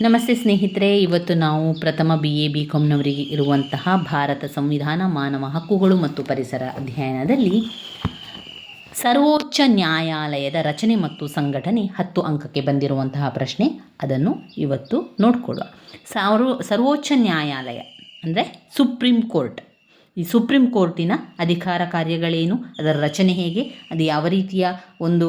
ನಮಸ್ತೆ ಸ್ನೇಹಿತರೆ, ಇವತ್ತು ನಾವು ಪ್ರಥಮ ಬಿ ಎ ಬಿ ಕಾಮ್ನವರಿಗೆ ಇರುವಂತಹ ಭಾರತ ಸಂವಿಧಾನ, ಮಾನವ ಹಕ್ಕುಗಳು ಮತ್ತು ಪರಿಸರ ಅಧ್ಯಯನದಲ್ಲಿ ಸರ್ವೋಚ್ಚ ನ್ಯಾಯಾಲಯದ ರಚನೆ ಮತ್ತು ಸಂಘಟನೆ ಹತ್ತು ಅಂಕಕ್ಕೆ ಬಂದಿರುವಂತಹ ಪ್ರಶ್ನೆ. ಅದನ್ನು ಇವತ್ತು ನೋಡಿಕೊಳ್ಳುವ. ಸರ್ವ ಸರ್ವೋಚ್ಚ ನ್ಯಾಯಾಲಯ ಅಂದರೆ ಸುಪ್ರೀಂ ಕೋರ್ಟ್. ಈ ಸುಪ್ರೀಂ ಕೋರ್ಟಿನ ಅಧಿಕಾರ ಕಾರ್ಯಗಳೇನು, ಅದರ ರಚನೆ ಹೇಗೆ, ಅದು ಯಾವ ರೀತಿಯ ಒಂದು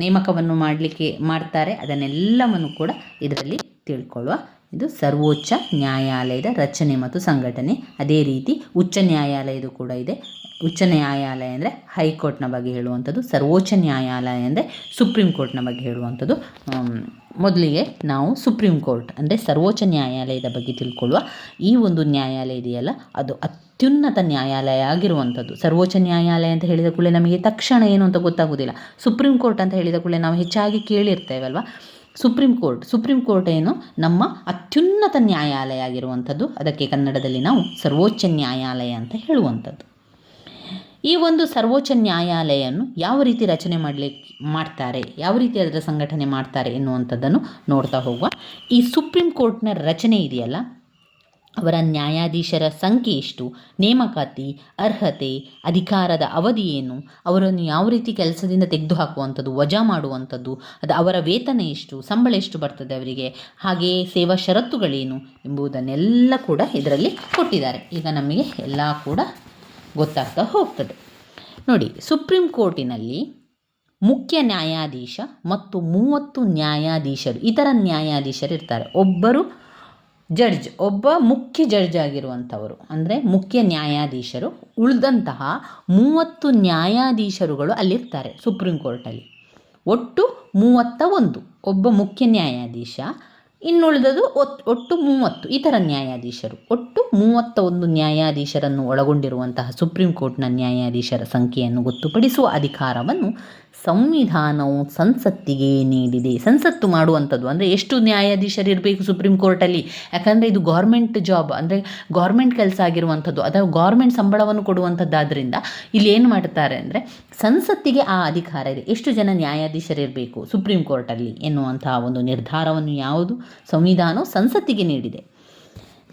ನೇಮಕವನ್ನು ಮಾಡಲಿಕ್ಕೆ ಮಾಡ್ತಾರೆ, ಅದನ್ನೆಲ್ಲವನ್ನು ಕೂಡ ಇದರಲ್ಲಿ ತಿಳ್ಕೊಳ್ಳುವ ಇದು ಸರ್ವೋಚ್ಚ ನ್ಯಾಯಾಲಯದ ರಚನೆ ಮತ್ತು ಸಂಘಟನೆ. ಅದೇ ರೀತಿ ಉಚ್ಚ ನ್ಯಾಯಾಲಯದು ಕೂಡ ಇದೆ. ಉಚ್ಚ ನ್ಯಾಯಾಲಯ ಅಂದರೆ ಹೈಕೋರ್ಟ್ನ ಬಗ್ಗೆ ಹೇಳುವಂಥದ್ದು, ಸರ್ವೋಚ್ಚ ನ್ಯಾಯಾಲಯ ಅಂದರೆ ಸುಪ್ರೀಂ ಕೋರ್ಟ್ನ ಬಗ್ಗೆ ಹೇಳುವಂಥದ್ದು. ಮೊದಲಿಗೆ ನಾವು ಸುಪ್ರೀಂ ಕೋರ್ಟ್ ಅಂದರೆ ಸರ್ವೋಚ್ಚ ನ್ಯಾಯಾಲಯದ ಬಗ್ಗೆ ತಿಳ್ಕೊಳ್ಳುವ ಈ ಒಂದು ನ್ಯಾಯಾಲಯ ಇದೆಯಲ್ಲ, ಅದು ಅತ್ಯುನ್ನತ ನ್ಯಾಯಾಲಯ ಆಗಿರುವಂಥದ್ದು. ಸರ್ವೋಚ್ಚ ನ್ಯಾಯಾಲಯ ಅಂತ ಹೇಳಿದ ಕೂಡಲೇ ನಮಗೆ ತಕ್ಷಣ ಏನು ಅಂತ ಗೊತ್ತಾಗೋದಿಲ್ಲ ಸುಪ್ರೀಂ ಕೋರ್ಟ್ ಅಂತ ಹೇಳಿದ ಕೂಡಲೇ ನಾವು ಹೆಚ್ಚಾಗಿ ಕೇಳಿರ್ತೇವಲ್ವ? ಸುಪ್ರೀಂ ಕೋರ್ಟ್ ಸುಪ್ರೀಂ ಕೋರ್ಟ್ ಏನು ನಮ್ಮ ಅತ್ಯುನ್ನತ ನ್ಯಾಯಾಲಯ ಆಗಿರುವಂಥದ್ದು. ಅದಕ್ಕೆ ಕನ್ನಡದಲ್ಲಿ ನಾವು ಸರ್ವೋಚ್ಚ ನ್ಯಾಯಾಲಯ ಅಂತ ಹೇಳುವಂಥದ್ದು. ಈ ಒಂದು ಸರ್ವೋಚ್ಚ ನ್ಯಾಯಾಲಯವನ್ನು ಯಾವ ರೀತಿ ರಚನೆ ಮಾಡಲಿಕ್ಕೆ ಮಾಡ್ತಾರೆ, ಯಾವ ರೀತಿ ಅದರ ಸಂಘಟನೆ ಮಾಡ್ತಾರೆ ಎನ್ನುವಂಥದ್ದನ್ನು ನೋಡ್ತಾ ಹೋಗುವ. ಈ ಸುಪ್ರೀಂ ಕೋರ್ಟ್ನ ರಚನೆ ಇದೆಯಲ್ಲ? ಅವರ ನ್ಯಾಯಾಧೀಶರ ಸಂಖ್ಯೆ ಎಷ್ಟು, ನೇಮಕಾತಿ, ಅರ್ಹತೆ, ಅಧಿಕಾರದ ಅವಧಿ ಏನು, ಅವರನ್ನು ಯಾವ ರೀತಿ ಕೆಲಸದಿಂದ ತೆಗೆದುಹಾಕುವಂಥದ್ದು, ವಜಾ ಮಾಡುವಂಥದ್ದು, ಅದು ಅವರ ವೇತನ ಎಷ್ಟು, ಸಂಬಳ ಎಷ್ಟು ಬರ್ತದೆ ಅವರಿಗೆ, ಹಾಗೆಯೇ ಸೇವಾ ಷರತ್ತುಗಳೇನು ಎಂಬುದನ್ನೆಲ್ಲ ಕೂಡ ಇದರಲ್ಲಿ ಕೊಟ್ಟಿದ್ದಾರೆ. ಈಗ ನಮಗೆ ಎಲ್ಲ ಕೂಡ ಗೊತ್ತಾಗ್ತಾ ಹೋಗ್ತದೆ. ನೋಡಿ, ಸುಪ್ರೀಂ ಕೋರ್ಟಿನಲ್ಲಿ ಮುಖ್ಯ ನ್ಯಾಯಾಧೀಶ ಮತ್ತು ಮೂವತ್ತು ನ್ಯಾಯಾಧೀಶರು, ಇತರ ನ್ಯಾಯಾಧೀಶರು ಇರ್ತಾರೆ. ಒಬ್ಬರು ಜಡ್ಜ್, ಒಬ್ಬ ಮುಖ್ಯ ಜಡ್ಜ್ ಆಗಿರುವಂಥವರು, ಅಂದರೆ ಮುಖ್ಯ ನ್ಯಾಯಾಧೀಶರು, ಉಳಿದಂತಹ ಮೂವತ್ತು ನ್ಯಾಯಾಧೀಶರುಗಳು ಅಲ್ಲಿರ್ತಾರೆ ಸುಪ್ರೀಂ ಕೋರ್ಟಲ್ಲಿ. ಒಟ್ಟು ಮೂವತ್ತ ಒಂದು, ಒಬ್ಬ ಮುಖ್ಯ ನ್ಯಾಯಾಧೀಶ ಇನ್ನುಳಿದದು ಒಟ್ಟು ಮೂವತ್ತು, ಇತರ ನ್ಯಾಯಾಧೀಶರು. ಒಟ್ಟು ಮೂವತ್ತ ಒಂದು ನ್ಯಾಯಾಧೀಶರನ್ನು ಒಳಗೊಂಡಿರುವಂತಹ ಸುಪ್ರೀಂ ಕೋರ್ಟ್ನ ನ್ಯಾಯಾಧೀಶರ ಸಂಖ್ಯೆಯನ್ನು ಗೊತ್ತುಪಡಿಸುವ ಅಧಿಕಾರವನ್ನು ಸಂವಿಧಾನವು ಸಂಸತ್ತಿಗೆ ನೀಡಿದೆ. ಸಂಸತ್ತು ಮಾಡುವಂಥದ್ದು ಅಂದರೆ ಎಷ್ಟು ನ್ಯಾಯಾಧೀಶರು ಇರಬೇಕು ಸುಪ್ರೀಂ ಕೋರ್ಟಲ್ಲಿ? ಯಾಕಂದರೆ ಇದು ಗೌರ್ಮೆಂಟ್ ಜಾಬ್, ಅಂದರೆ ಗೌರ್ಮೆಂಟ್ ಕೆಲಸ ಆಗಿರುವಂಥದ್ದು. ಅಥವಾ ಗೌರ್ಮೆಂಟ್ ಸಂಬಳವನ್ನು ಕೊಡುವಂಥದ್ದಾದ್ದರಿಂದ ಇಲ್ಲಿ ಏನು ಮಾಡ್ತಾರೆ ಅಂದರೆ ಸಂಸತ್ತಿಗೆ ಆ ಅಧಿಕಾರ ಇದೆ. ಎಷ್ಟು ಜನ ನ್ಯಾಯಾಧೀಶರಿರಬೇಕು ಸುಪ್ರೀಂ ಕೋರ್ಟಲ್ಲಿ ಎನ್ನುವಂತಹ ಒಂದು ನಿರ್ಧಾರವನ್ನು ಯಾವುದು? ಸಂವಿಧಾನವು ಸಂಸತ್ತಿಗೆ ನೀಡಿದೆ.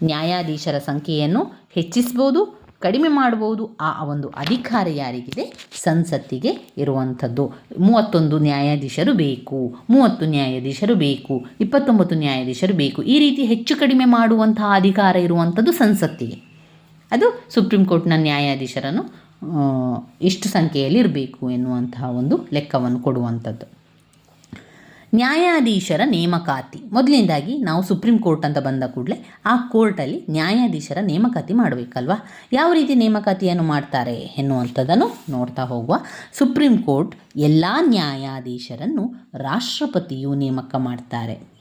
ನ್ಯಾಯಾಧೀಶರ ಸಂಖ್ಯೆಯನ್ನು ಹೆಚ್ಚಿಸ್ಬೋದು ಕಡಿಮೆ ಮಾಡಬಹುದು. ಆ ಒಂದು ಅಧಿಕಾರ ಯಾರಿಗಿದೆ? ಸಂಸತ್ತಿಗೆ ಇರುವಂಥದ್ದು. ಮೂವತ್ತೊಂದು ನ್ಯಾಯಾಧೀಶರು ಬೇಕು. ಮೂವತ್ತು ನ್ಯಾಯಾಧೀಶರು ಬೇಕು. ಇಪ್ಪತ್ತೊಂಬತ್ತು ನ್ಯಾಯಾಧೀಶರು ಬೇಕು. ಈ ರೀತಿ ಹೆಚ್ಚು ಕಡಿಮೆ ಮಾಡುವಂತಹ ಅಧಿಕಾರ ಇರುವಂಥದ್ದು ಸಂಸತ್ತಿಗೆ. ಅದು ಸುಪ್ರೀಂ ಕೋರ್ಟ್ನ ನ್ಯಾಯಾಧೀಶರನ್ನು ಇಷ್ಟು ಸಂಖ್ಯೆಯಲ್ಲಿ ಇರಬೇಕು ಎನ್ನುವಂತಹ ಒಂದು ಲೆಕ್ಕವನ್ನು ಕೊಡುವಂಥದ್ದು. ನ್ಯಾಯಾಧೀಶರ ನೇಮಕಾತಿ. ಮೊದಲಿಂದಾಗಿ ನಾವು ಸುಪ್ರೀಂ ಕೋರ್ಟ್ ಅಂತ ಬಂದ ಕೂಡಲೇ ಆ ಕೋರ್ಟಲ್ಲಿ ನ್ಯಾಯಾಧೀಶರ ನೇಮಕಾತಿ ಮಾಡಬೇಕಲ್ವಾ? ಯಾವ ರೀತಿ ನೇಮಕಾತಿಯನ್ನು ಮಾಡ್ತಾರೆ ಎನ್ನುವಂಥದ್ದನ್ನು ನೋಡ್ತಾ ಹೋಗುವ ಸುಪ್ರೀಂ ಕೋರ್ಟ್ ಎಲ್ಲ ನ್ಯಾಯಾಧೀಶರನ್ನು ರಾಷ್ಟ್ರಪತಿಯು ನೇಮಕ ಮಾಡ್ತಾರೆ.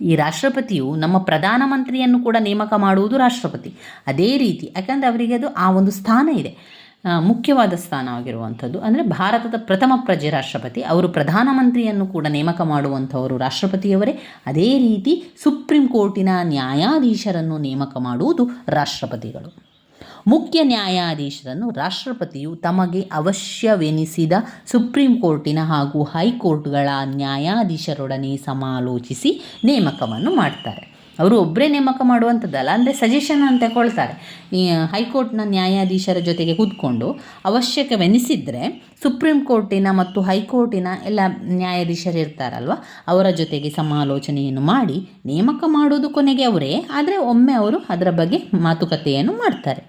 ಈ ರಾಷ್ಟ್ರಪತಿಯು ನಮ್ಮ ಪ್ರಧಾನಮಂತ್ರಿಯನ್ನು ಕೂಡ ನೇಮಕ ಮಾಡುವುದು ರಾಷ್ಟ್ರಪತಿ. ಅದೇ ರೀತಿ ಯಾಕಂದರೆ ಅವರಿಗೆ ಅದು ಆ ಒಂದು ಸ್ಥಾನ ಇದೆ. ಮುಖ್ಯವಾದ ಸ್ಥಾನವಾಗಿರುವಂಥದ್ದು ಅಂದರೆ ಭಾರತದ ಪ್ರಥಮ ಪ್ರಜೆ ರಾಷ್ಟ್ರಪತಿ. ಅವರು ಪ್ರಧಾನಮಂತ್ರಿಯನ್ನು ಕೂಡ ನೇಮಕ ಮಾಡುವಂಥವರು ರಾಷ್ಟ್ರಪತಿಯವರೇ. ಅದೇ ರೀತಿ ಸುಪ್ರೀಂ ಕೋರ್ಟಿನ ನ್ಯಾಯಾಧೀಶರನ್ನು ನೇಮಕ ಮಾಡುವುದು ರಾಷ್ಟ್ರಪತಿಗಳು. ಮುಖ್ಯ ನ್ಯಾಯಾಧೀಶರನ್ನು ರಾಷ್ಟ್ರಪತಿಯು ತಮಗೆ ಅವಶ್ಯವೆನಿಸಿದ ಸುಪ್ರೀಂ ಕೋರ್ಟಿನ ಹಾಗೂ ಹೈಕೋರ್ಟ್ಗಳ ನ್ಯಾಯಾಧೀಶರೊಡನೆ ಸಮಾಲೋಚಿಸಿ ನೇಮಕವನ್ನು ಮಾಡ್ತಾರೆ. ಅವರು ಒಬ್ಬರೇ ನೇಮಕ ಮಾಡುವಂಥದ್ದಲ್ಲ, ಅಂದರೆ ಸಜೆಷನ್ ಅಂತ ತಗೊಳ್ತಾರೆ ಈ ಹೈಕೋರ್ಟ್ನ ನ್ಯಾಯಾಧೀಶರ ಜೊತೆಗೆ ಕೂತ್ಕೊಂಡು ಅವಶ್ಯಕವೆನಿಸಿದರೆ ಸುಪ್ರೀಂ ಕೋರ್ಟಿನ ಮತ್ತು ಹೈಕೋರ್ಟಿನ ಎಲ್ಲ ನ್ಯಾಯಾಧೀಶರು ಇರ್ತಾರಲ್ವ, ಅವರ ಜೊತೆಗೆ ಸಮಾಲೋಚನೆಯನ್ನು ಮಾಡಿ ನೇಮಕ ಮಾಡೋದು ಕೊನೆಗೆ ಅವರೇ, ಆದರೆ ಒಮ್ಮೆ ಅವರು ಅದರ ಬಗ್ಗೆ ಮಾತುಕತೆಯನ್ನು ಮಾಡ್ತಾರೆ.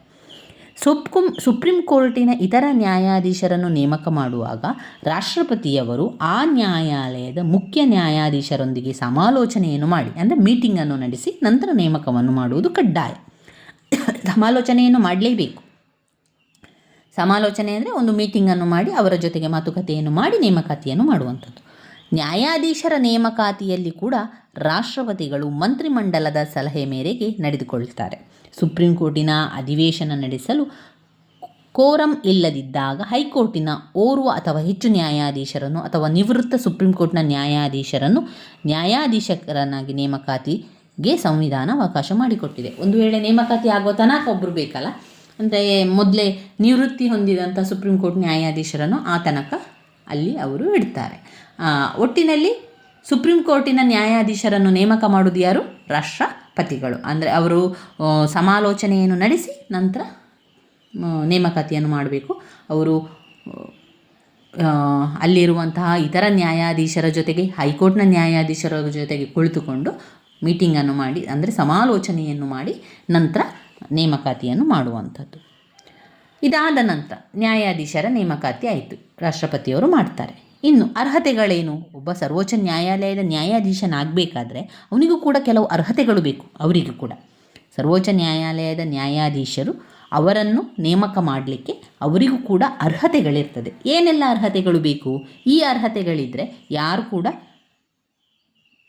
ಸುಪ್ಕುಂ ಸುಪ್ರೀಂ ಕೋರ್ಟಿನ ಇತರ ನ್ಯಾಯಾಧೀಶರನ್ನು ನೇಮಕ ಮಾಡುವಾಗ ರಾಷ್ಟ್ರಪತಿಯವರು ಆ ನ್ಯಾಯಾಲಯದ ಮುಖ್ಯ ನ್ಯಾಯಾಧೀಶರೊಂದಿಗೆ ಸಮಾಲೋಚನೆಯನ್ನು ಮಾಡಿ, ಅಂದರೆ ಮೀಟಿಂಗನ್ನು ನಡೆಸಿ ನಂತರ ನೇಮಕವನ್ನು ಮಾಡುವುದು ಕಡ್ಡಾಯ. ಸಮಾಲೋಚನೆಯನ್ನು ಮಾಡಲೇಬೇಕು. ಸಮಾಲೋಚನೆ ಅಂದರೆ ಒಂದು ಮೀಟಿಂಗನ್ನು ಮಾಡಿ ಅವರ ಜೊತೆಗೆ ಮಾತುಕತೆಯನ್ನು ಮಾಡಿ ನೇಮಕಾತಿಯನ್ನು ಮಾಡುವಂಥದ್ದು. ನ್ಯಾಯಾಧೀಶರ ನೇಮಕಾತಿಯಲ್ಲಿ ಕೂಡ ರಾಷ್ಟ್ರಪತಿಗಳು ಮಂತ್ರಿಮಂಡಲದ ಸಲಹೆ ಮೇರೆಗೆ ನಡೆದುಕೊಳ್ತಾರೆ. ಸುಪ್ರೀಂ ಕೋರ್ಟಿನ ಅಧಿವೇಶನ ನಡೆಸಲು ಕೋರಂ ಇಲ್ಲದಿದ್ದಾಗ ಹೈಕೋರ್ಟಿನ ಓರ್ವ ಅಥವಾ ಹೆಚ್ಚು ನ್ಯಾಯಾಧೀಶರನ್ನು ಅಥವಾ ನಿವೃತ್ತ ಸುಪ್ರೀಂ ಕೋರ್ಟ್ನ ನ್ಯಾಯಾಧೀಶರನ್ನು ನ್ಯಾಯಾಧೀಶರನ್ನಾಗಿ ನೇಮಕಾತಿಗೆ ಸಂವಿಧಾನ ಅವಕಾಶ ಮಾಡಿಕೊಟ್ಟಿದೆ. ಒಂದು ವೇಳೆ ನೇಮಕಾತಿ ಆಗುವ ತನಕ ಒಬ್ಬರು ಬೇಕಲ್ಲ, ಅಂದರೆ ಮೊದಲೇ ನಿವೃತ್ತಿ ಹೊಂದಿದಂಥ ಸುಪ್ರೀಂ ಕೋರ್ಟ್ ನ್ಯಾಯಾಧೀಶರನ್ನು ಆ ತನಕ ಅಲ್ಲಿ ಅವರು ಇಡ್ತಾರೆ. ಒಟ್ಟಿನಲ್ಲಿ ಸುಪ್ರೀಂ ಕೋರ್ಟಿನ ನ್ಯಾಯಾಧೀಶರನ್ನು ನೇಮಕ ಮಾಡುವುದು ಯಾರು? ರಾಷ್ಟ್ರಪತಿಗಳು. ಅಂದರೆ ಅವರು ಸಮಾಲೋಚನೆಯನ್ನು ನಡೆಸಿ ನಂತರ ನೇಮಕಾತಿಯನ್ನು ಮಾಡಬೇಕು. ಅವರು ಅಲ್ಲಿರುವಂತಹ ಇತರ ನ್ಯಾಯಾಧೀಶರ ಜೊತೆಗೆ, ಹೈಕೋರ್ಟ್ನ ನ್ಯಾಯಾಧೀಶರ ಜೊತೆಗೆ ಕುಳಿತುಕೊಂಡು ಮೀಟಿಂಗನ್ನು ಮಾಡಿ, ಅಂದರೆ ಸಮಾಲೋಚನೆಯನ್ನು ಮಾಡಿ ನಂತರ ನೇಮಕಾತಿಯನ್ನು ಮಾಡುವಂಥದ್ದು. ಇದಾದ ನಂತರ ನ್ಯಾಯಾಧೀಶರ ನೇಮಕಾತಿ ಆಯಿತು. ರಾಷ್ಟ್ರಪತಿಯವರು ಮಾಡ್ತಾರೆ. ಇನ್ನು ಅರ್ಹತೆಗಳೇನು? ಒಬ್ಬ ಸರ್ವೋಚ್ಚ ನ್ಯಾಯಾಲಯದ ನ್ಯಾಯಾಧೀಶನಾಗಬೇಕಾದ್ರೆ ಅವನಿಗೂ ಕೂಡ ಕೆಲವು ಅರ್ಹತೆಗಳು ಬೇಕು, ಅವರಿಗೂ ಕೂಡ. ಸರ್ವೋಚ್ಚ ನ್ಯಾಯಾಲಯದ ನ್ಯಾಯಾಧೀಶರು ಅವರನ್ನು ನೇಮಕ ಮಾಡಲಿಕ್ಕೆ ಅವರಿಗೂ ಕೂಡ ಅರ್ಹತೆಗಳಿರ್ತದೆ. ಏನೆಲ್ಲ ಅರ್ಹತೆಗಳು ಬೇಕು? ಈ ಅರ್ಹತೆಗಳಿದ್ದರೆ ಯಾರು ಕೂಡ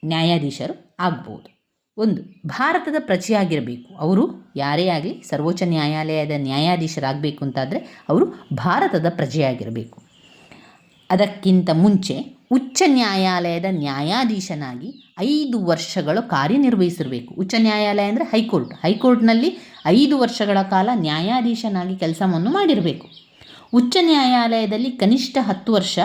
ನ್ಯಾಯಾಧೀಶರು ಆಗ್ಬೋದು. ಒಂದು, ಭಾರತದ ಪ್ರಜೆಯಾಗಿರಬೇಕು. ಅವರು ಯಾರೇ ಆಗಲಿ ಸರ್ವೋಚ್ಚ ನ್ಯಾಯಾಲಯದ ನ್ಯಾಯಾಧೀಶರಾಗಬೇಕು ಅಂತಾದರೆ ಅವರು ಭಾರತದ ಪ್ರಜೆಯಾಗಿರಬೇಕು. ಅದಕ್ಕಿಂತ ಮುಂಚೆ ಉಚ್ಚ ನ್ಯಾಯಾಲಯದ ನ್ಯಾಯಾಧೀಶನಾಗಿ ಐದು ವರ್ಷಗಳು ಕಾರ್ಯನಿರ್ವಹಿಸಿರಬೇಕು. ಉಚ್ಚ ನ್ಯಾಯಾಲಯ ಅಂದರೆ ಹೈಕೋರ್ಟ್. ಹೈಕೋರ್ಟ್ನಲ್ಲಿ ಐದು ವರ್ಷಗಳ ಕಾಲ ನ್ಯಾಯಾಧೀಶನಾಗಿ ಕೆಲಸವನ್ನು ಮಾಡಿರಬೇಕು. ಉಚ್ಚ ನ್ಯಾಯಾಲಯದಲ್ಲಿ ಕನಿಷ್ಠ ಹತ್ತು ವರ್ಷ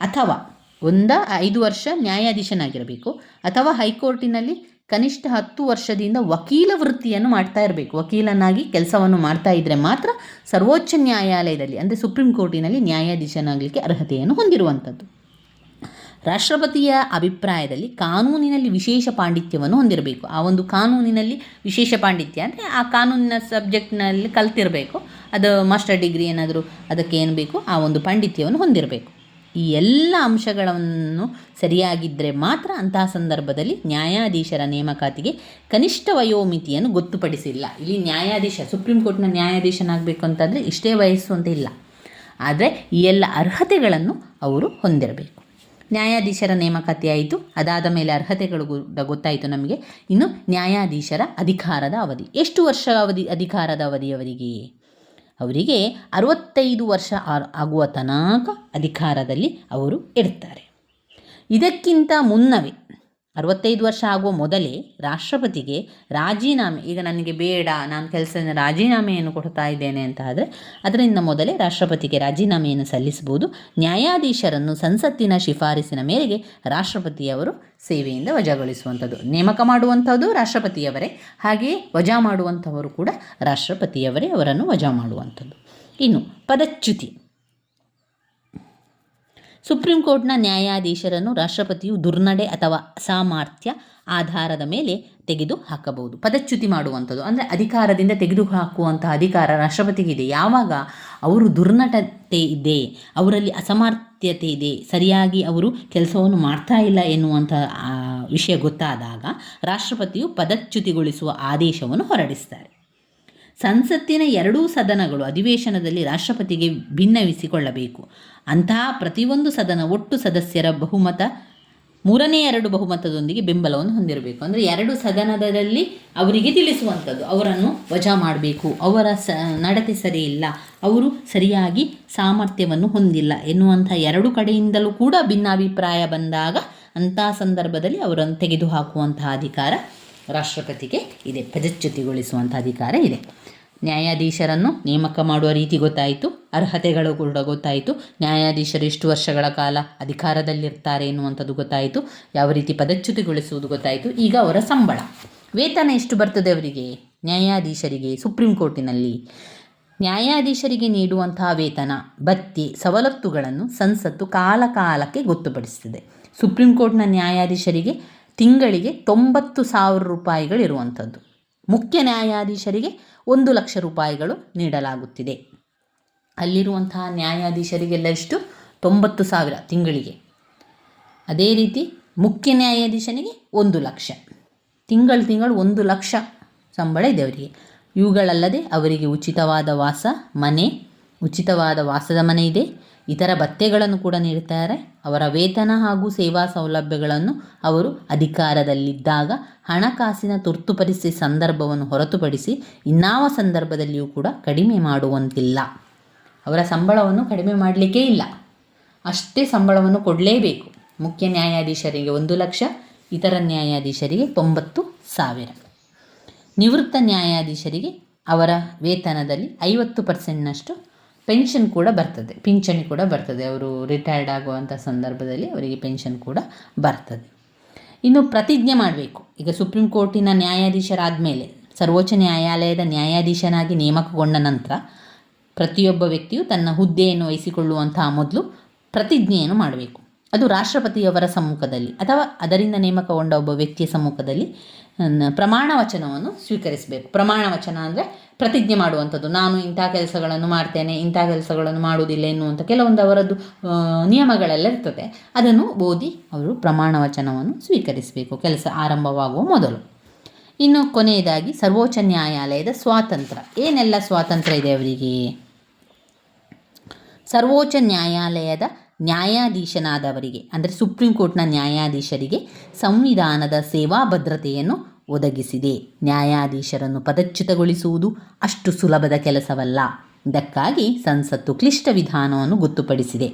ಅಥವಾ ಒಂದ ಐದು ವರ್ಷ ನ್ಯಾಯಾಧೀಶನಾಗಿರಬೇಕು. ಅಥವಾ ಹೈಕೋರ್ಟಿನಲ್ಲಿ ಕನಿಷ್ಠ ಹತ್ತು ವರ್ಷದಿಂದ ವಕೀಲ ವೃತ್ತಿಯನ್ನು ಮಾಡ್ತಾ ಇರಬೇಕು. ವಕೀಲನಾಗಿ ಕೆಲಸವನ್ನು ಮಾಡ್ತಾ ಇದ್ದರೆ ಮಾತ್ರ ಸರ್ವೋಚ್ಚ ನ್ಯಾಯಾಲಯದಲ್ಲಿ, ಅಂದರೆ ಸುಪ್ರೀಂ ಕೋರ್ಟಿನಲ್ಲಿ ನ್ಯಾಯಾಧೀಶನಾಗಲಿಕ್ಕೆ ಅರ್ಹತೆಯನ್ನು ಹೊಂದಿರುವಂಥದ್ದು. ರಾಷ್ಟ್ರಪತಿಯ ಅಭಿಪ್ರಾಯದಲ್ಲಿ ಕಾನೂನಿನಲ್ಲಿ ವಿಶೇಷ ಪಾಂಡಿತ್ಯವನ್ನು ಹೊಂದಿರಬೇಕು. ಆ ಒಂದು ಕಾನೂನಿನಲ್ಲಿ ವಿಶೇಷ ಪಾಂಡಿತ್ಯ ಅಂದರೆ ಆ ಕಾನೂನಿನ ಸಬ್ಜೆಕ್ಟ್ನಲ್ಲಿ ಕಲ್ತಿರಬೇಕು. ಅದು ಮಾಸ್ಟರ್ ಡಿಗ್ರಿ ಏನಾದರೂ ಅದಕ್ಕೆ ಏನು ಬೇಕು? ಆ ಒಂದು ಪಾಂಡಿತ್ಯವನ್ನು ಹೊಂದಿರಬೇಕು. ಈ ಎಲ್ಲ ಅಂಶಗಳನ್ನು ಸರಿಯಾಗಿದ್ದರೆ ಮಾತ್ರ ಅಂತಹ ಸಂದರ್ಭದಲ್ಲಿ ನ್ಯಾಯಾಧೀಶರ ನೇಮಕಾತಿಗೆ ಕನಿಷ್ಠ ವಯೋಮಿತಿಯನ್ನು ಗೊತ್ತುಪಡಿಸಿಲ್ಲ. ಇಲ್ಲಿ ನ್ಯಾಯಾಧೀಶ, ಸುಪ್ರೀಂ ಕೋರ್ಟ್ನ ನ್ಯಾಯಾಧೀಶನಾಗಬೇಕು ಅಂತಂದರೆ ಇಷ್ಟೇ ವಯಸ್ಸು ಅಂತ ಇಲ್ಲ. ಆದರೆ ಈ ಎಲ್ಲ ಅರ್ಹತೆಗಳನ್ನು ಅವರು ಹೊಂದಿರಬೇಕು. ನ್ಯಾಯಾಧೀಶರ ನೇಮಕಾತಿ ಆಯಿತು, ಅದಾದ ಮೇಲೆ ಅರ್ಹತೆಗಳು ಗೊತ್ತಾಯಿತು ನಮಗೆ. ಇನ್ನು ನ್ಯಾಯಾಧೀಶರ ಅಧಿಕಾರದ ಅವಧಿ. ಎಷ್ಟು ವರ್ಷ ಅವಧಿ, ಅಧಿಕಾರದ ಅವಧಿ ಅವರಿಗೆ? ಅವರಿಗೆ ಅರವತ್ತೈದು ವರ್ಷ ಆಗುವ ತನಕ ಅಧಿಕಾರದಲ್ಲಿ ಅವರು ಇರ್ತಾರೆ ಇದಕ್ಕಿಂತ ಮುನ್ನವೇ ಅರವತ್ತೈದು ವರ್ಷ ಆಗುವ ಮೊದಲೇ ರಾಷ್ಟ್ರಪತಿಗೆ ರಾಜೀನಾಮೆ, ಈಗ ನನಗೆ ಬೇಡ, ನಾನು ಕೆಲಸದಿಂದ ರಾಜೀನಾಮೆಯನ್ನು ಕೊಡ್ತಾ ಇದ್ದೇನೆ ಅಂತ ಆದರೆ ಅದರಿಂದ ಮೊದಲೇ ರಾಷ್ಟ್ರಪತಿಗೆ ರಾಜೀನಾಮೆಯನ್ನು ಸಲ್ಲಿಸಬಹುದು. ನ್ಯಾಯಾಧೀಶರನ್ನು ಸಂಸತ್ತಿನ ಶಿಫಾರಸಿನ ಮೇರೆಗೆ ರಾಷ್ಟ್ರಪತಿಯವರು ಸೇವೆಯಿಂದ ವಜಾಗೊಳಿಸುವಂಥದ್ದು. ನೇಮಕ ಮಾಡುವಂಥದ್ದು ರಾಷ್ಟ್ರಪತಿಯವರೇ. ಹಾಗೆಯೇ ವಜಾ ಮಾಡುವಂಥವರು ಕೂಡ ರಾಷ್ಟ್ರಪತಿಯವರೇ ಅವರನ್ನು ವಜಾ ಮಾಡುವಂಥದ್ದು. ಇನ್ನು ಪದಚ್ಯುತಿ. ಸುಪ್ರೀಂ ಕೋರ್ಟ್ನ ನ್ಯಾಯಾಧೀಶರನ್ನು ರಾಷ್ಟ್ರಪತಿಯು ದುರ್ನಡೆ ಅಥವಾ ಅಸಾಮರ್ಥ್ಯ ಆಧಾರದ ಮೇಲೆ ತೆಗೆದು ಹಾಕಬಹುದು. ಪದಚ್ಯುತಿ ಮಾಡುವಂಥದ್ದು. ಅಂದರೆ ಅಧಿಕಾರದಿಂದ ತೆಗೆದು ತೆಗೆದುಹಾಕುವಂತಹ ಅಧಿಕಾರ ರಾಷ್ಟ್ರಪತಿಗಿದೆ. ಯಾವಾಗ ಅವರು ದುರ್ನಟತೆ ಇದೆ, ಅವರಲ್ಲಿ ಅಸಮರ್ಥ್ಯತೆ ಇದೆ, ಸರಿಯಾಗಿ ಅವರು ಕೆಲಸವನ್ನು ಮಾಡ್ತಾ ಇಲ್ಲ ಎನ್ನುವಂಥ ವಿಷಯ ಗೊತ್ತಾದಾಗ ರಾಷ್ಟ್ರಪತಿಯು ಪದಚ್ಯುತಿಗೊಳಿಸುವ ಆದೇಶವನ್ನು ಹೊರಡಿಸ್ತಾರೆ. ಸಂಸತ್ತಿನ ಎರಡೂ ಸದನಗಳು ಅಧಿವೇಶನದಲ್ಲಿ ರಾಷ್ಟ್ರಪತಿಗೆ ಭಿನ್ನವಿಸಿಕೊಳ್ಳಬೇಕು ಅಂತಹ ಪ್ರತಿಯೊಂದು ಸದನ ಒಟ್ಟು ಸದಸ್ಯರ ಬಹುಮತ, ಮೂರನೇ ಎರಡು ಬಹುಮತದೊಂದಿಗೆ ಬೆಂಬಲವನ್ನು ಹೊಂದಿರಬೇಕು. ಅಂದರೆ ಎರಡು ಸದನದಲ್ಲಿ ಅವರಿಗೆ ತಿಳಿಸುವಂಥದ್ದು, ಅವರನ್ನು ವಜಾ ಮಾಡಬೇಕು. ಅವರ ಸ, ನಡತೆ ಸರಿ ಇಲ್ಲ ಅವರು ಸರಿಯಾಗಿ ಸಾಮರ್ಥ್ಯವನ್ನು ಹೊಂದಿಲ್ಲ ಎನ್ನುವಂಥ ಎರಡು ಕಡೆಯಿಂದಲೂ ಕೂಡ ಭಿನ್ನಾಭಿಪ್ರಾಯ ಬಂದಾಗ ಅಂಥ ಸಂದರ್ಭದಲ್ಲಿ ಅವರನ್ನು ತೆಗೆದುಹಾಕುವಂತಹ ಅಧಿಕಾರ ರಾಷ್ಟ್ರಪತಿಗೆ ಇದೆ, ಪದಚ್ಯುತಿಗೊಳಿಸುವಂಥ ಅಧಿಕಾರ ಇದೆ. ನ್ಯಾಯಾಧೀಶರನ್ನು ನೇಮಕ ಮಾಡುವ ರೀತಿ ಗೊತ್ತಾಯಿತು, ಅರ್ಹತೆಗಳು ಕೂಡ ಗೊತ್ತಾಯಿತು. ನ್ಯಾಯಾಧೀಶರು ಎಷ್ಟು ವರ್ಷಗಳ ಕಾಲ ಅಧಿಕಾರದಲ್ಲಿರ್ತಾರೆ ಎನ್ನುವಂಥದ್ದು ಗೊತ್ತಾಯಿತು, ಯಾವ ರೀತಿ ಪದಚ್ಯುತಿಗೊಳಿಸುವುದು ಗೊತ್ತಾಯಿತು, ಈಗ ಅವರ ಸಂಬಳ. ವೇತನ ಎಷ್ಟು ಬರ್ತದೆ ಅವರಿಗೆ? ನ್ಯಾಯಾಧೀಶರಿಗೆ, ಸುಪ್ರೀಂ ಕೋರ್ಟಿನಲ್ಲಿ. ನ್ಯಾಯಾಧೀಶರಿಗೆ ನೀಡುವಂತಹ ವೇತನ ಭತ್ಯೆ, ಸವಲತ್ತುಗಳನ್ನು ಸಂಸತ್ತು ಕಾಲಕಾಲಕ್ಕೆ ಗೊತ್ತುಪಡಿಸುತ್ತದೆ. ಸುಪ್ರೀಂ ಕೋರ್ಟ್ನ ನ್ಯಾಯಾಧೀಶರಿಗೆ ತಿಂಗಳಿಗೆ ತೊಂಬತ್ತು ಸಾವಿರ ರೂಪಾಯಿಗಳಿರುವಂಥದ್ದು ಮುಖ್ಯ ನ್ಯಾಯಾಧೀಶರಿಗೆ ಒಂದು ಲಕ್ಷ ರೂಪಾಯಿಗಳು ನೀಡಲಾಗುತ್ತಿದೆ. ಅಲ್ಲಿರುವಂತಹ ನ್ಯಾಯಾಧೀಶರಿಗೆಲ್ಲ ಎಷ್ಟು ತೊಂಬತ್ತು ಸಾವಿರ ತಿಂಗಳಿಗೆ. ಅದೇ ರೀತಿ ಮುಖ್ಯ ನ್ಯಾಯಾಧೀಶನಿಗೆ ಒಂದು ಲಕ್ಷ. ತಿಂಗಳು ತಿಂಗಳು ಒಂದು ಲಕ್ಷ ಸಂಬಳ ಇದೆ ಅವರಿಗೆ. ಇವುಗಳಲ್ಲದೆ ಅವರಿಗೆ ಉಚಿತವಾದ ವಾಸ, ಮನೆ, ಉಚಿತವಾದ ವಾಸದ ಮನೆ ಇದೆ. ಇತರ ಭತ್ಯೆಗಳನ್ನು ಕೂಡ ನೀಡುತ್ತಾರೆ. ಅವರ ವೇತನ ಹಾಗೂ ಸೇವಾ ಸೌಲಭ್ಯಗಳನ್ನು ಅವರು ಅಧಿಕಾರದಲ್ಲಿದ್ದಾಗ ಹಣಕಾಸಿನ ತುರ್ತು ಪರಿಸ್ಥಿತಿ ಸಂದರ್ಭವನ್ನು ಹೊರತುಪಡಿಸಿ ಇನ್ನಾವ ಸಂದರ್ಭದಲ್ಲಿಯೂ ಕೂಡ ಕಡಿಮೆ ಮಾಡುವಂತಿಲ್ಲ. ಅವರ ಸಂಬಳವನ್ನು ಕಡಿಮೆ ಮಾಡಲಿಕ್ಕೆ ಇಲ್ಲ. ಅಷ್ಟೇ ಸಂಬಳವನ್ನು ಕೊಡಲೇಬೇಕು. ಮುಖ್ಯ ನ್ಯಾಯಾಧೀಶರಿಗೆ ಒಂದು ಲಕ್ಷ, ಇತರ ನ್ಯಾಯಾಧೀಶರಿಗೆ ತೊಂಬತ್ತು ಸಾವಿರ. ನಿವೃತ್ತ ನ್ಯಾಯಾಧೀಶರಿಗೆ ಅವರ ವೇತನದಲ್ಲಿ ಐವತ್ತು ಪರ್ಸೆಂಟ್ನಷ್ಟು ಪೆನ್ಷನ್ ಕೂಡ ಬರ್ತದೆ. ಪಿಂಚಣಿ ಕೂಡ ಬರ್ತದೆ. ಅವರು ರಿಟೈರ್ಡ್ ಆಗುವಂಥ ಸಂದರ್ಭದಲ್ಲಿ ಅವರಿಗೆ ಪೆನ್ಷನ್ ಕೂಡ ಬರ್ತದೆ. ಇನ್ನು ಪ್ರತಿಜ್ಞೆ ಮಾಡಬೇಕು. ಈಗ ಸುಪ್ರೀಂ ಕೋರ್ಟಿನ ನ್ಯಾಯಾಧೀಶರಾದ ಮೇಲೆ ಸರ್ವೋಚ್ಚ ನ್ಯಾಯಾಲಯದ ನ್ಯಾಯಾಧೀಶನಾಗಿ ನೇಮಕಗೊಂಡ ನಂತರ ಪ್ರತಿಯೊಬ್ಬ ವ್ಯಕ್ತಿಯು ತನ್ನ ಹುದ್ದೆಯನ್ನು ವಹಿಸಿಕೊಳ್ಳುವಂತಹ ಮೊದಲು ಪ್ರತಿಜ್ಞೆಯನ್ನು ಮಾಡಬೇಕು. ಅದು ರಾಷ್ಟ್ರಪತಿಯವರ ಸಮ್ಮುಖದಲ್ಲಿ ಅಥವಾ ಅದರಿಂದ ನೇಮಕಗೊಂಡ ಒಬ್ಬ ವ್ಯಕ್ತಿಯ ಸಮ್ಮುಖದಲ್ಲಿ ಪ್ರಮಾಣ ವಚನವನ್ನು ಸ್ವೀಕರಿಸಬೇಕು. ಪ್ರಮಾಣ ವಚನ ಅಂದರೆ ಪ್ರತಿಜ್ಞೆ ಮಾಡುವಂಥದ್ದು. ನಾನು ಇಂಥ ಕೆಲಸಗಳನ್ನು ಮಾಡ್ತೇನೆ, ಇಂಥ ಕೆಲಸಗಳನ್ನು ಮಾಡುವುದಿಲ್ಲ ಎನ್ನುವಂಥ ಕೆಲವೊಂದು ಅವರದ್ದು ನಿಯಮಗಳೆಲ್ಲ ಇರ್ತದೆ. ಅದನ್ನು ಓದಿ ಅವರು ಪ್ರಮಾಣ ವಚನವನ್ನು ಸ್ವೀಕರಿಸಬೇಕು. ಕೆಲಸ ಆರಂಭವಾಗುವ ಮೊದಲು. ಇನ್ನು ಕೊನೆಯದಾಗಿ ಸರ್ವೋಚ್ಚ ನ್ಯಾಯಾಲಯದ ಸ್ವಾತಂತ್ರ್ಯ ಏನೆಲ್ಲ ಸ್ವಾತಂತ್ರ್ಯ ಇದೆ ಅವರಿಗೆ? ಸರ್ವೋಚ್ಚ ನ್ಯಾಯಾಲಯದ ನ್ಯಾಯಾಧೀಶನಾದವರಿಗೆ, ಅಂದರೆ ಸುಪ್ರೀಂ ಕೋರ್ಟ್ನ ನ್ಯಾಯಾಧೀಶರಿಗೆ ಸಂವಿಧಾನದ ಸೇವಾ ಭದ್ರತೆಯನ್ನು ಒದಗಿಸಿದೆ. ನ್ಯಾಯಾಧೀಶರನ್ನು ಪದಚ್ಯುತಗೊಳಿಸುವುದು ಅಷ್ಟು ಸುಲಭದ ಕೆಲಸವಲ್ಲ. ಇದಕ್ಕಾಗಿ ಸಂಸತ್ತು ಕ್ಲಿಷ್ಟ ವಿಧಾನವನ್ನು ಗೊತ್ತುಪಡಿಸಿದೆ.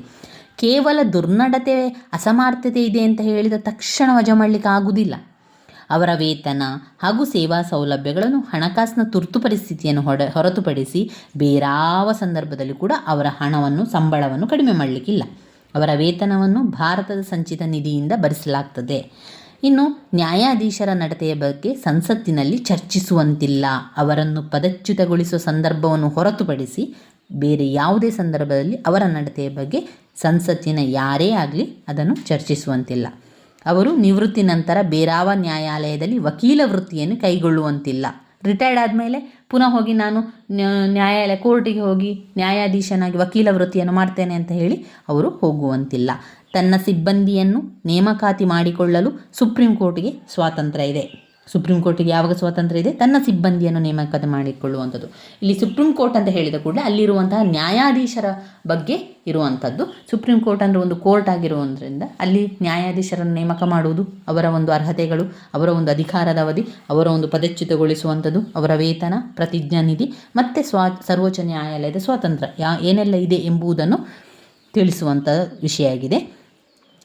ಕೇವಲ ದುರ್ನಡತೆ, ಅಸಮರ್ಥತೆ ಇದೆ ಅಂತ ಹೇಳಿದ ತಕ್ಷಣ ವಜಾ ಮಾಡಲಿಕ್ಕೆ ಆಗುವುದಿಲ್ಲ ಅವರ ವೇತನ ಹಾಗೂ ಸೇವಾ ಸೌಲಭ್ಯಗಳನ್ನು ಹಣಕಾಸಿನ ತುರ್ತು ಪರಿಸ್ಥಿತಿಯನ್ನು ಹೊಡ, ಹೊರತುಪಡಿಸಿ ಬೇರಾವ ಸಂದರ್ಭದಲ್ಲಿ ಕೂಡ ಅವರ ಹಣವನ್ನು, ಸಂಬಳವನ್ನು ಕಡಿಮೆ ಮಾಡಲಿಕ್ಕಿಲ್ಲ. ಅವರ ವೇತನವನ್ನು ಭಾರತದ ಸಂಚಿತ ನಿಧಿಯಿಂದ ಭರಿಸಲಾಗ್ತದೆ. ಇನ್ನು ನ್ಯಾಯಾಧೀಶರ ನಡತೆಯ ಬಗ್ಗೆ ಸಂಸತ್ತಿನಲ್ಲಿ ಚರ್ಚಿಸುವಂತಿಲ್ಲ. ಅವರನ್ನು ಪದಚ್ಯುತಗೊಳಿಸುವ ಸಂದರ್ಭವನ್ನು ಹೊರತುಪಡಿಸಿ ಬೇರೆ ಯಾವುದೇ ಸಂದರ್ಭದಲ್ಲಿ ಅವರ ನಡತೆಯ ಬಗ್ಗೆ ಸಂಸತ್ತಿನ ಯಾರೇ ಆಗಲಿ ಅದನ್ನು ಚರ್ಚಿಸುವಂತಿಲ್ಲ. ಅವರು ನಿವೃತ್ತಿ ನಂತರ ಬೇರಾವ ನ್ಯಾಯಾಲಯದಲ್ಲಿ ವಕೀಲ ವೃತ್ತಿಯನ್ನು ಕೈಗೊಳ್ಳುವಂತಿಲ್ಲ. ರಿಟೈರ್ಡ್ ಆದಮೇಲೆ ಪುನಃ ಹೋಗಿ ನಾನು ನ್ಯಾಯಾಲಯ ಕೋರ್ಟಿಗೆ ಹೋಗಿ ನ್ಯಾಯಾಧೀಶನಾಗಿ ವಕೀಲ ವೃತ್ತಿಯನ್ನು ಮಾಡ್ತೇನೆ ಅಂತ ಹೇಳಿ ಅವರು ಹೋಗುವಂತಿಲ್ಲ. ತನ್ನ ಸಿಬ್ಬಂದಿಯನ್ನು ನೇಮಕಾತಿ ಮಾಡಿಕೊಳ್ಳಲು ಸುಪ್ರೀಂ ಕೋರ್ಟ್ಗೆ ಸ್ವಾತಂತ್ರ್ಯ ಇದೆ. ಸುಪ್ರೀಂ ಕೋರ್ಟಿಗೆ ಯಾವಾಗ ಸ್ವಾತಂತ್ರ್ಯ ಇದೆ? ತನ್ನ ಸಿಬ್ಬಂದಿಯನ್ನು ನೇಮಕಾತಿ ಮಾಡಿಕೊಳ್ಳುವಂಥದ್ದು. ಇಲ್ಲಿ ಸುಪ್ರೀಂ ಕೋರ್ಟ್ ಅಂತ ಹೇಳಿದ ಕೂಡಲೇ ಅಲ್ಲಿರುವಂತಹ ನ್ಯಾಯಾಧೀಶರ ಬಗ್ಗೆ ಇರುವಂಥದ್ದು. ಸುಪ್ರೀಂ ಕೋರ್ಟ್ ಅಂದರೆ ಒಂದು ಕೋರ್ಟ್ ಆಗಿರುವುದರಿಂದ ಅಲ್ಲಿ ನ್ಯಾಯಾಧೀಶರನ್ನು ನೇಮಕ ಮಾಡುವುದು ಅವರ ಒಂದು ಅರ್ಹತೆಗಳು, ಅವರ ಒಂದು ಅಧಿಕಾರದ ಅವಧಿ, ಅವರ ಒಂದು ಪದಚ್ಯುತಗೊಳಿಸುವಂಥದ್ದು, ಅವರ ವೇತನ, ಪ್ರತಿಜ್ಞಾ ನಿಧಿ, ಮತ್ತು ಸ್ವಾ, ಸರ್ವೋಚ್ಚ ನ್ಯಾಯಾಲಯದ ಸ್ವಾತಂತ್ರ್ಯ. ಯಾ, ಏನೆಲ್ಲ ಇದೆ ಎಂಬುದನ್ನು ತಿಳಿಸುವಂಥ ವಿಷಯ ಆಗಿದೆ.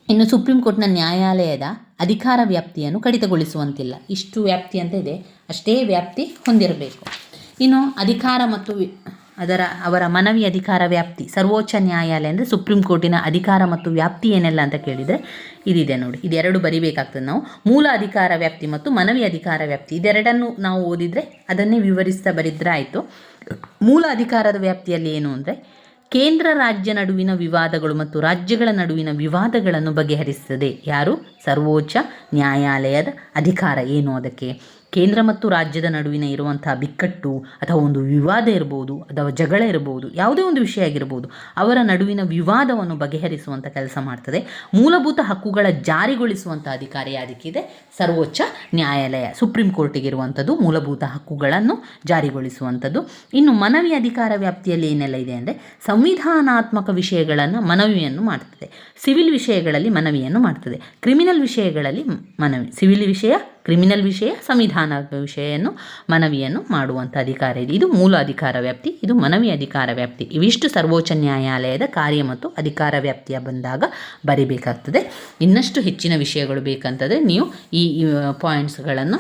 ಇನ್ನು ಸುಪ್ರೀಂ ಕೋರ್ಟ್ನ ನ್ಯಾಯಾಲಯದ ಅಧಿಕಾರ ವ್ಯಾಪ್ತಿಯನ್ನು ಕಡಿತಗೊಳಿಸುವಂತಿಲ್ಲ. ಇಷ್ಟು ವ್ಯಾಪ್ತಿ ಅಂತ ಇದೆ. ಅಷ್ಟೇ ವ್ಯಾಪ್ತಿ ಹೊಂದಿರಬೇಕು. ಇನ್ನು ಅಧಿಕಾರ ಮತ್ತು ಅದರ, ಅವರ ಮನವಿ ಅಧಿಕಾರ ವ್ಯಾಪ್ತಿ, ಸರ್ವೋಚ್ಚ ನ್ಯಾಯಾಲಯ ಅಂದರೆ ಸುಪ್ರೀಂ ಕೋರ್ಟಿನ ಅಧಿಕಾರ ಮತ್ತು ವ್ಯಾಪ್ತಿ ಏನೆಲ್ಲ ಅಂತ ಕೇಳಿದರೆ ಇದಿದೆ ನೋಡಿ. ಇದೆರಡು ಬರಿಬೇಕಾಗ್ತದೆ ನಾವು. ಮೂಲ ಅಧಿಕಾರ ವ್ಯಾಪ್ತಿ ಮತ್ತು ಮನವಿ ಅಧಿಕಾರ ವ್ಯಾಪ್ತಿ. ಇದೆರಡನ್ನು ನಾವು ಓದಿದರೆ ಅದನ್ನೇ ವಿವರಿಸ್ತಾ ಬರಿದ್ರೆ ಆಯಿತು. ಮೂಲ ಅಧಿಕಾರದ ವ್ಯಾಪ್ತಿಯಲ್ಲಿ ಏನು ಅಂದರೆ ಕೇಂದ್ರ ರಾಜ್ಯ ನಡುವಿನ ವಿವಾದಗಳು ಮತ್ತು ರಾಜ್ಯಗಳ ನಡುವಿನ ವಿವಾದಗಳನ್ನು ಬಗೆಹರಿಸುತ್ತದೆ ಯಾರು? ಸರ್ವೋಚ್ಚ ನ್ಯಾಯಾಲಯದ ಅಧಿಕಾರ ಏನು ಅದಕ್ಕೆ? ಕೇಂದ್ರ ಮತ್ತು ರಾಜ್ಯದ ನಡುವಿನ ಇರುವಂತಹ ಬಿಕ್ಕಟ್ಟು ಅಥವಾ ಒಂದು ವಿವಾದ ಇರ್ಬೋದು, ಅಥವಾ ಜಗಳ ಇರ್ಬೋದು, ಯಾವುದೇ ಒಂದು ವಿಷಯ ಆಗಿರ್ಬೋದು, ಅವರ ನಡುವಿನ ವಿವಾದವನ್ನು ಬಗೆಹರಿಸುವಂಥ ಕೆಲಸ ಮಾಡ್ತದೆ. ಮೂಲಭೂತ ಹಕ್ಕುಗಳ ಜಾರಿಗೊಳಿಸುವಂಥ ಅಧಿಕಾರ ಯಾರಿಗಿದೆ? ಸರ್ವೋಚ್ಚ ನ್ಯಾಯಾಲಯ. ಸುಪ್ರೀಂ ಕೋರ್ಟಿಗೆ ಇರುವಂಥದ್ದು ಮೂಲಭೂತ ಹಕ್ಕುಗಳನ್ನು ಜಾರಿಗೊಳಿಸುವಂಥದ್ದು. ಇನ್ನು ಮನವಿ ಅಧಿಕಾರ ವ್ಯಾಪ್ತಿಯಲ್ಲಿ ಏನೆಲ್ಲ ಇದೆ ಅಂದರೆ ಸಂವಿಧಾನಾತ್ಮಕ ವಿಷಯಗಳನ್ನು ಮನವಿಯನ್ನು ಮಾಡ್ತದೆ. ಸಿವಿಲ್ ವಿಷಯಗಳಲ್ಲಿ ಮನವಿಯನ್ನು ಮಾಡ್ತದೆ. ಕ್ರಿಮಿನಲ್ ವಿಷಯಗಳಲ್ಲಿ ಮನವಿ. ಸಿವಿಲ್ ವಿಷಯ ಕ್ರಿಮಿನಲ್ ವಿಷಯ, ಸಂವಿಧಾನ ವಿಷಯವನ್ನು, ಮನವಿಯನ್ನು ಮಾಡುವಂಥ ಅಧಿಕಾರ ಇದೆ. ಇದು ಮೂಲ ಅಧಿಕಾರ ವ್ಯಾಪ್ತಿ, ಇದು ಮನವಿ ಅಧಿಕಾರ ವ್ಯಾಪ್ತಿ. ಇವಿಷ್ಟು ಸರ್ವೋಚ್ಚ ನ್ಯಾಯಾಲಯದ ಕಾರ್ಯ ಮತ್ತು ಅಧಿಕಾರ ವ್ಯಾಪ್ತಿಯ ಬಂದಾಗ ಬರಿಬೇಕಾಗ್ತದೆ. ಇನ್ನಷ್ಟು ಹೆಚ್ಚಿನ ವಿಷಯಗಳು ಬೇಕಂತಂದರೆ ನೀವು ಈ ಪಾಯಿಂಟ್ಸ್ಗಳನ್ನು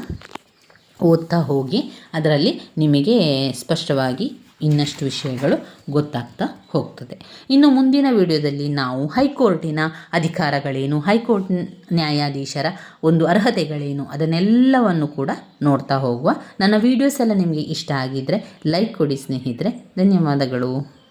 ಓದ್ತಾ ಹೋಗಿ, ಅದರಲ್ಲಿ ನಿಮಗೆ ಸ್ಪಷ್ಟವಾಗಿ ಇನ್ನಷ್ಟು ವಿಷಯಗಳು ಗೊತ್ತಾಗ್ತಾ ಹೋಗ್ತದೆ. ಇನ್ನು ಮುಂದಿನ ವಿಡಿಯೋದಲ್ಲಿ ನಾವು ಹೈಕೋರ್ಟಿನ ಅಧಿಕಾರಗಳೇನು, ಹೈಕೋರ್ಟ್ ನ್ಯಾಯಾಧೀಶರ ಒಂದು ಅರ್ಹತೆಗಳೇನು, ಅದನ್ನೆಲ್ಲವನ್ನು ಕೂಡ ನೋಡ್ತಾ ಹೋಗುವ. ನನ್ನ ವೀಡಿಯೋಸ್ ಎಲ್ಲ ನಿಮಗೆ ಇಷ್ಟ ಆಗಿದ್ದರೆ ಲೈಕ್ ಕೊಡಿ ಸ್ನೇಹಿತರೆ. ಧನ್ಯವಾದಗಳು.